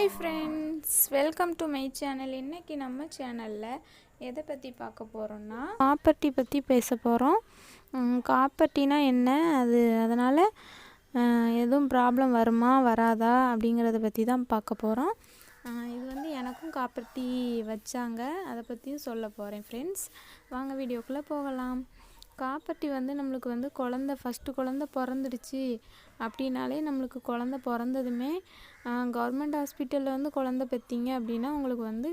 Hi friends welcome to my channel இன்றைக்கி நம்ம சேனலில் எதை பற்றி பார்க்க போகிறோன்னா காப்பர்ட்டி பற்றி பேச போகிறோம் காப்பர்ட்டினா என்ன? அது அதனால் எதுவும் ப்ராப்ளம் வருமா வராதா அப்படிங்கிறத பற்றி தான் பார்க்க போகிறோம் இது வந்து எனக்கும் காப்பர்ட்டி வச்சாங்க. அதை பற்றியும் சொல்ல போகிறேன் ஃப்ரெண்ட்ஸ் வாங்க வீடியோக்குள்ளே போகலாம். காப்பர்ட்டி வந்து நம்மளுக்கு வந்து குழந்த ஃபஸ்ட்டு குழந்த பிறந்துடுச்சு. அப்படின்னாலே நம்மளுக்கு குழந்த பிறந்ததுமே கவர்மெண்ட் ஹாஸ்பிட்டலில் வந்து குழந்த பெற்றீங்க அப்படின்னா உங்களுக்கு வந்து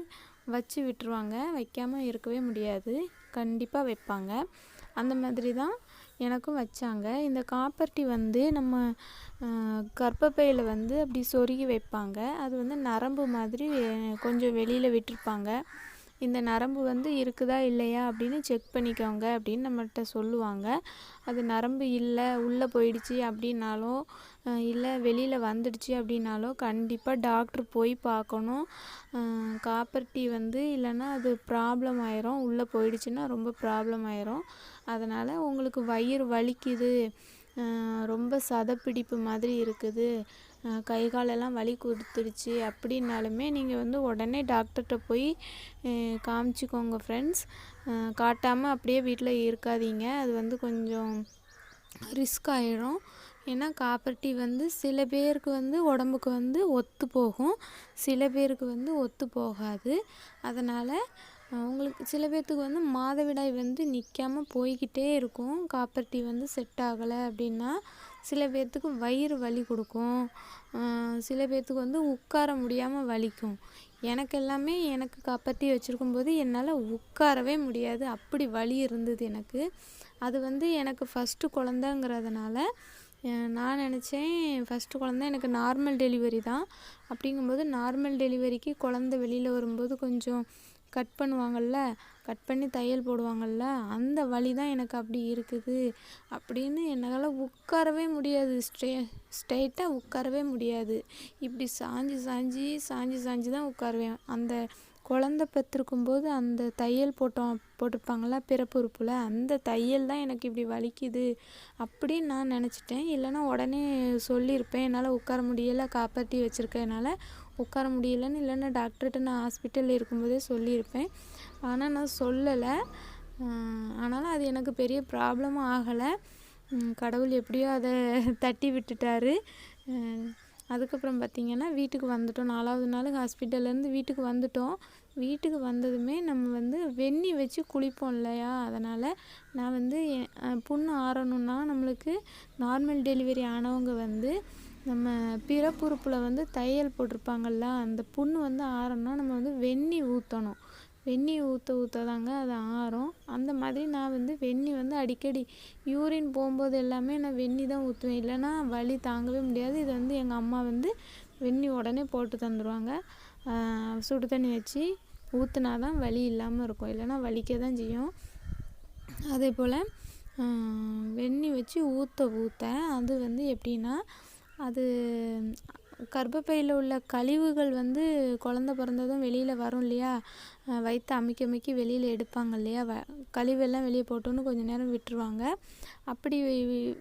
வச்சு விட்டுருவாங்க. வைக்காமல் இருக்கவே முடியாது. கண்டிப்பாக வைப்பாங்க. அந்த மாதிரி தான் எனக்கும் வச்சாங்க. இந்த காப்பர்ட்டி வந்து நம்ம கர்ப்பப்பையில் வந்து அப்படி சொருகி வைப்பாங்க. அது வந்து நரம்பு மாதிரி கொஞ்சம் வெளியில் விட்டுருப்பாங்க. இந்த நரம்பு வந்து இருக்குதா இல்லையா அப்படின்னு செக் பண்ணிக்கோங்க அப்படின்னு நம்மகிட்ட சொல்லுவாங்க. அது நரம்பு இல்லை உள்ளே போயிடுச்சு அப்படின்னாலோ இல்லை வெளியில் வந்துடுச்சு அப்படின்னாலோ கண்டிப்பாக டாக்டர் போய் பார்க்கணும். காப்பர்ட்டி வந்து இல்லைன்னா அது ப்ராப்ளம் ஆயிரும். உள்ளே போயிடுச்சுன்னா ரொம்ப ப்ராப்ளம் ஆயிரும். அதனால் உங்களுக்கு வயிறு வலிக்குது. ரொம்ப சதப்பிடிப்பு மாதிரி இருக்குது. கை காலெல்லாம் வலி கொடுத்துருச்சு அப்படின்னாலுமே நீங்கள் வந்து உடனே டாக்டர்கிட்ட போய் காமிச்சிக்கோங்க ஃப்ரெண்ட்ஸ் காட்டாமல் அப்படியே வீட்டில் இருக்காதீங்க. அது வந்து கொஞ்சம் ரிஸ்க் ஆகிடும் ஏன்னா காப்பர்ட்டி வந்து சில பேருக்கு வந்து உடம்புக்கு வந்து ஒத்து போகும். சில பேருக்கு வந்து ஒத்து போகாது. அதனால் அவங்களுக்கு சில பேர்த்துக்கு வந்து மாதவிடாய் வந்து நிற்காமல் போய்கிட்டே இருக்கும். காப்பர்ட்டி வந்து செட் ஆகலை அப்படின்னா சில பேர்த்துக்கு வயிறு வலி கொடுக்கும். சில பேர்த்துக்கு வந்து உட்கார முடியாமல் வலிக்கும். எனக்கு எல்லாமே எனக்கு காப்பர்ட்டி வச்சுருக்கும் போது என்னால் உட்காரவே முடியாது. அப்படி வலி இருந்தது எனக்கு. அது வந்து எனக்கு ஃபஸ்ட்டு குழந்தைங்கிறதுனால நான் நினச்சேன் ஃபஸ்ட்டு குழந்த எனக்கு நார்மல் டெலிவரி தான். அப்படிங்கும்போது நார்மல் டெலிவரிக்கு குழந்த வெளியில் வரும்போது கொஞ்சம் கட் பண்ணுவாங்கள்ல கட் பண்ணி தையல் போடுவாங்கள்ல அந்த வலி தான் எனக்கு அப்படி இருக்குது. அப்படின்னு என்னால் உட்காரவே முடியாது. ஸ்ட்ரெ ஸ்ட்ரெயிட்டாக உட்காரவே முடியாது. இப்படி சாஞ்சு சாஞ்சி சாஞ்சு சாஞ்சு தான் உட்காருவேன். அந்த குழந்த பெற்றிருக்கும்போது அந்த தையல் போட்டோம் போட்டிருப்பாங்களா பிறப்புறுப்பில் அந்த தையல் தான் எனக்கு இப்படி வலிக்குது அப்படின்னு நான் நினச்சிட்டேன். இல்லைன்னா உடனே சொல்லியிருப்பேன். என்னால் உட்கார முடியலை காப்பாற்றி வச்சுருக்கேனால உட்கார முடியலன்னு இல்லைன்னா டாக்டர்கிட்ட நான் ஹாஸ்பிட்டலில் இருக்கும்போதே சொல்லியிருப்பேன். ஆனால் நான் சொல்லலை. ஆனாலும் அது எனக்கு பெரிய ப்ராப்ளமும் ஆகலை. கடவுள் எப்படியோ அதை தட்டி விட்டுட்டாரு. அதுக்கப்புறம் பார்த்திங்கன்னா வீட்டுக்கு வந்துட்டோம். நாலாவது நாள் ஹாஸ்பிட்டல்லேருந்து வீட்டுக்கு வந்துட்டோம். வீட்டுக்கு வந்ததுமே நம்ம வந்து வெந்நி வச்சு குளிப்போம் இல்லையா? அதனால் நான் வந்து புண்ணு ஆறணுன்னா நம்மளுக்கு நார்மல் டெலிவரி ஆனவங்க வந்து நம்ம பிறப்புறுப்பில் வந்து தையல் போட்டிருப்பாங்கள்ல அந்த புண்ணு வந்து ஆறணும்னா நம்ம வந்து வெந்நி ஊற்றணும் வெந்நி ஊற்ற ஊற்ற தாங்க அது ஆறும். அந்த மாதிரி நான் வந்து வெந்நி வந்து அடிக்கடி யூரின் போகும்போது எல்லாமே நான் வெந்நி தான் ஊற்றுவேன் இல்லைன்னா வலி தாங்கவே முடியாது. இது வந்து எங்கள் அம்மா வந்து வெந்நி உடனே போட்டு தந்துடுவாங்க சுடு தண்ணி வச்சு ஊற்றுனா தான் வலி இல்லாமல் இருக்கும். இல்லைன்னா வலிக்க தான் செய்யும். அதே போல் வெந்நி வச்சு ஊற்ற ஊற்ற அது வந்து எப்படின்னா அது கர்ப்பப்பையில் உள்ள கழிவுகள் வந்து குழந்த பிறந்ததும் வெளியில் வரும் இல்லையா? வயிற்று அமைக்கி அமைக்கி வெளியில் எடுப்பாங்க இல்லையா? வ கழிவெல்லாம் வெளியே போட்டோன்னு கொஞ்சம் நேரம் விட்டுருவாங்க. அப்படி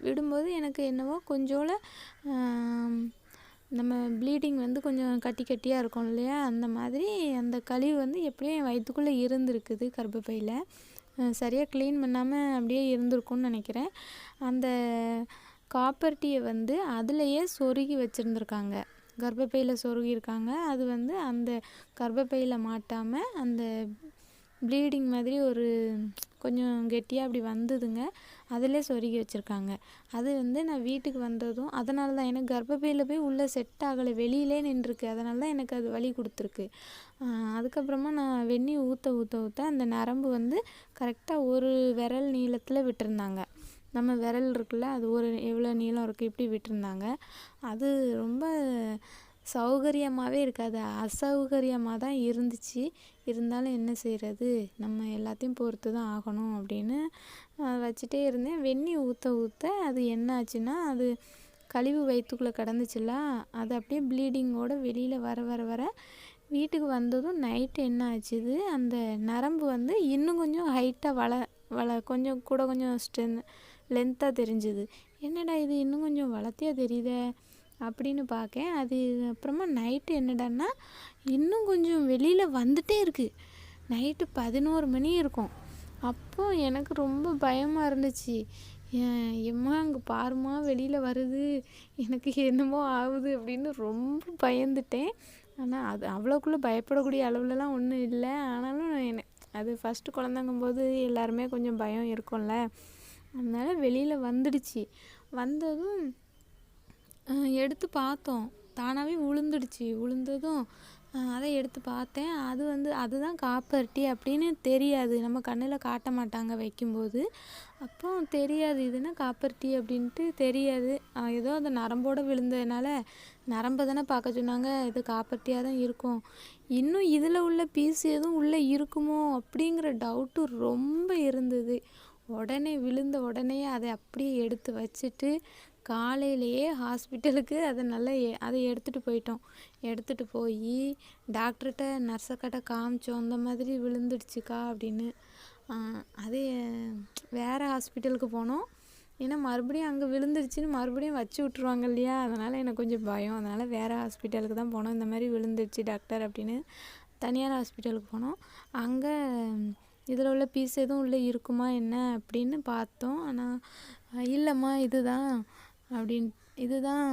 விடும்போது எனக்கு என்னவோ கொஞ்சோல நம்ம ப்ளீடிங் வந்து கொஞ்சம் கட்டி கட்டியாக இருக்கும் இல்லையா? அந்த மாதிரி அந்த கழிவு வந்து எப்படியும் என் வயிற்றுக்குள்ளே இருந்திருக்குது கர்ப்பப்பையில். சரியாக க்ளீன் பண்ணாமல் அப்படியே இருந்திருக்கும்னு நினைக்கிறேன். அந்த காப்பர்ட்டியை வந்து அதுலேயே சொருகி வச்சுருந்துருக்காங்க. கர்ப்பப்பையில் சொருகியிருக்காங்க. அது வந்து அந்த கர்ப்பப்பையில் மாட்டாமல் அந்த ப்ளீடிங் மாதிரி ஒரு கொஞ்சம் கெட்டியாக அப்படி வந்ததுங்க. அதிலே சொருகி வச்சுருக்காங்க. அது வந்து நான் வீட்டுக்கு வந்ததும் அதனால தான் எனக்கு கர்ப்பப்பையில் போய் உள்ளே செட் ஆகலை. வெளியிலே நின்றுருக்கு. அதனால தான் எனக்கு அது வலி கொடுத்துருக்கு. அதுக்கப்புறமா நான் வெந்நி ஊற்ற ஊற்ற ஊற்ற அந்த நரம்பு வந்து கரெக்டாக ஒரு விரல் நீளத்தில் விட்டுருந்தாங்க. நம்ம விரல் இருக்குல்ல அது ஒரு எவ்வளோ நீளம் இருக்குது இப்படி விட்டுருந்தாங்க. அது ரொம்ப சௌகரியமாகவே இருக்காது. அசௌகரியமாக தான் இருந்துச்சு. இருந்தாலும் என்ன செய்கிறது நம்ம எல்லாத்தையும் பொறுத்து தான் ஆகணும் அப்படின்னு வச்சுட்டே இருந்தேன். வெந்நி ஊற்ற ஊற்ற அது என்ன ஆச்சுன்னா அது கழிவு வயிற்றுக்குள்ளே கிடந்துச்சுல அது அப்படியே ப்ளீடிங்கோடு வெளியில் வர வர வர வீட்டுக்கு வந்ததும் நைட்டு என்ன ஆச்சுது? அந்த நரம்பு வந்து இன்னும் கொஞ்சம் ஹைட்டாக வள வள கொஞ்சம் கூட கொஞ்சம் ஸ்ட்ரென்த் லென்த்தாக தெரிஞ்சுது. என்னடா இது இன்னும் கொஞ்சம் வளர்த்தியாக தெரியுதே அப்படின்னு பார்க்கேன் அது அப்புறமா நைட்டு என்னடான்னா இன்னும் கொஞ்சம் வெளியில் வந்துட்டே இருக்குது நைட்டு பதினோரு மணி இருக்கும். அப்போ எனக்கு ரொம்ப பயமாக இருந்துச்சு. எம்மா அங்கே பாருமா வெளியில் வருது எனக்கு என்னமோ ஆகுது அப்படின்னு ரொம்ப பயந்துட்டேன். ஆனால் அது அவ்வளோக்குள்ளே பயப்படக்கூடிய அளவுலலாம் ஒன்றும் இல்லை. ஆனாலும் என்ன அது ஃபஸ்ட்டு குழந்தைங்கும்போது எல்லாருமே கொஞ்சம் பயம் இருக்கும்ல. அதனால வெளியில் வந்துடுச்சு. வந்ததும் எடுத்து பார்த்தோம். தானாகவே உளுந்துடுச்சு. உளுந்ததும் அதை எடுத்து பார்த்தேன். அது வந்து அதுதான் காப்பர் டீ அப்படின்னு தெரியாது. நம்ம கண்ணில் காட்ட மாட்டாங்க வைக்கும்போது. அப்போ தெரியாது இதுனா டீ அப்படின்ட்டு தெரியாது. ஏதோ அந்த நரம்போடு விழுந்ததுனால நரம்பை தானே பார்க்க சொன்னாங்க. இது காப்பர்ட்டியாக தான் இருக்கும். இன்னும் இதில் உள்ள பீஸ் எதுவும் உள்ளே இருக்குமோ அப்படிங்கிற டவுட்டு ரொம்ப இருந்தது. உடனே விழுந்த உடனே அதை அப்படியே எடுத்து வச்சுட்டு காலையிலேயே ஹாஸ்பிட்டலுக்கு அதை நல்லா அதை எடுத்துகிட்டு போயிட்டோம். எடுத்துகிட்டு போய் டாக்டர்கிட்ட நர்ஸக்கிட்ட காமிச்சோம் அந்த மாதிரி விழுந்துடுச்சுக்கா அப்படின்னு. அதே வேறு ஹாஸ்பிட்டலுக்கு போனோம். ஏன்னா மறுபடியும் அங்கே விழுந்துருச்சுன்னு மறுபடியும் வச்சு விட்ருவாங்க இல்லையா? அதனால் எனக்கு கொஞ்சம் பயம். அதனால் வேறு ஹாஸ்பிட்டலுக்கு தான் போனோம். இந்த மாதிரி விழுந்துருச்சு டாக்டர் அப்படின்னு தனியார் ஹாஸ்பிட்டலுக்கு போனோம். அங்கே இதில் உள்ள பீஸ் எதுவும் உள்ளே இருக்குமா என்ன அப்படின்னு பார்த்தோம். ஆனால் இல்லைம்மா இதுதான். அப்படின் இதுதான்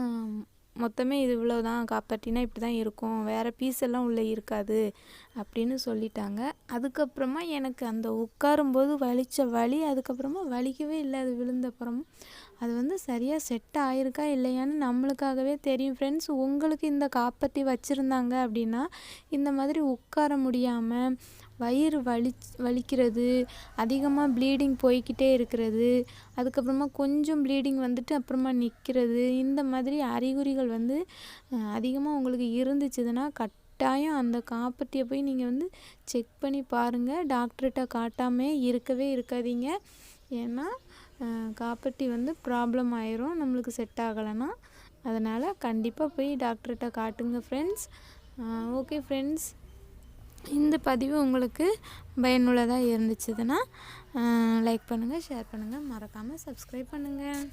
மொத்தமே இது இவ்வளோ தான் காப்பாட்டினா இப்படி தான் இருக்கும் வேறு பீஸ் எல்லாம் உள்ளே இருக்காது அப்படின்னு சொல்லிட்டாங்க. அதுக்கப்புறமா எனக்கு அந்த உட்காரும்போது வலித்த வலி அதுக்கப்புறமா வலிக்கவே இல்லை அது விழுந்தப்புறமும் அது வந்து சரியாக செட் ஆகிருக்கா இல்லையான்னு நம்மளுக்காகவே தெரியும். ஃப்ரெண்ட்ஸ் உங்களுக்கு இந்த காப்பத்தி வச்சுருந்தாங்க அப்படின்னா இந்த மாதிரி உட்கார முடியாமல் வயிறு வலி வலிக்கிறது அதிகமாக ப்ளீடிங் போய்க்கிட்டே இருக்கிறது அதுக்கப்புறமா கொஞ்சம் ப்ளீடிங் வந்துட்டு அப்புறமா நிற்கிறது இந்த மாதிரி அறிகுறிகள் வந்து அதிகமாக உங்களுக்கு இருந்துச்சுதுன்னா கட்டாயம் அந்த காப்பட்டியை போய் நீங்கள் வந்து செக் பண்ணி பாருங்கள் டாக்டர்கிட்ட காட்டாமே இருக்கவே இருக்காதீங்க. ஏன்னா காப்பட்டி வந்து ப்ராப்ளம் ஆயிரும். நம்மளுக்கு செட் ஆகலைன்னா. அதனால் கண்டிப்பாக போய் டாக்டர்கிட்ட காட்டுங்க ஃப்ரெண்ட்ஸ் ஓகே ஃப்ரெண்ட்ஸ் இந்த பதிவு உங்களுக்கு பயனுள்ளதாக இருந்துச்சுதுன்னா லைக் பண்ணுங்கள் ஷேர் பண்ணுங்கள் மறக்காமல் சப்ஸ்கிரைப் பண்ணுங்கள்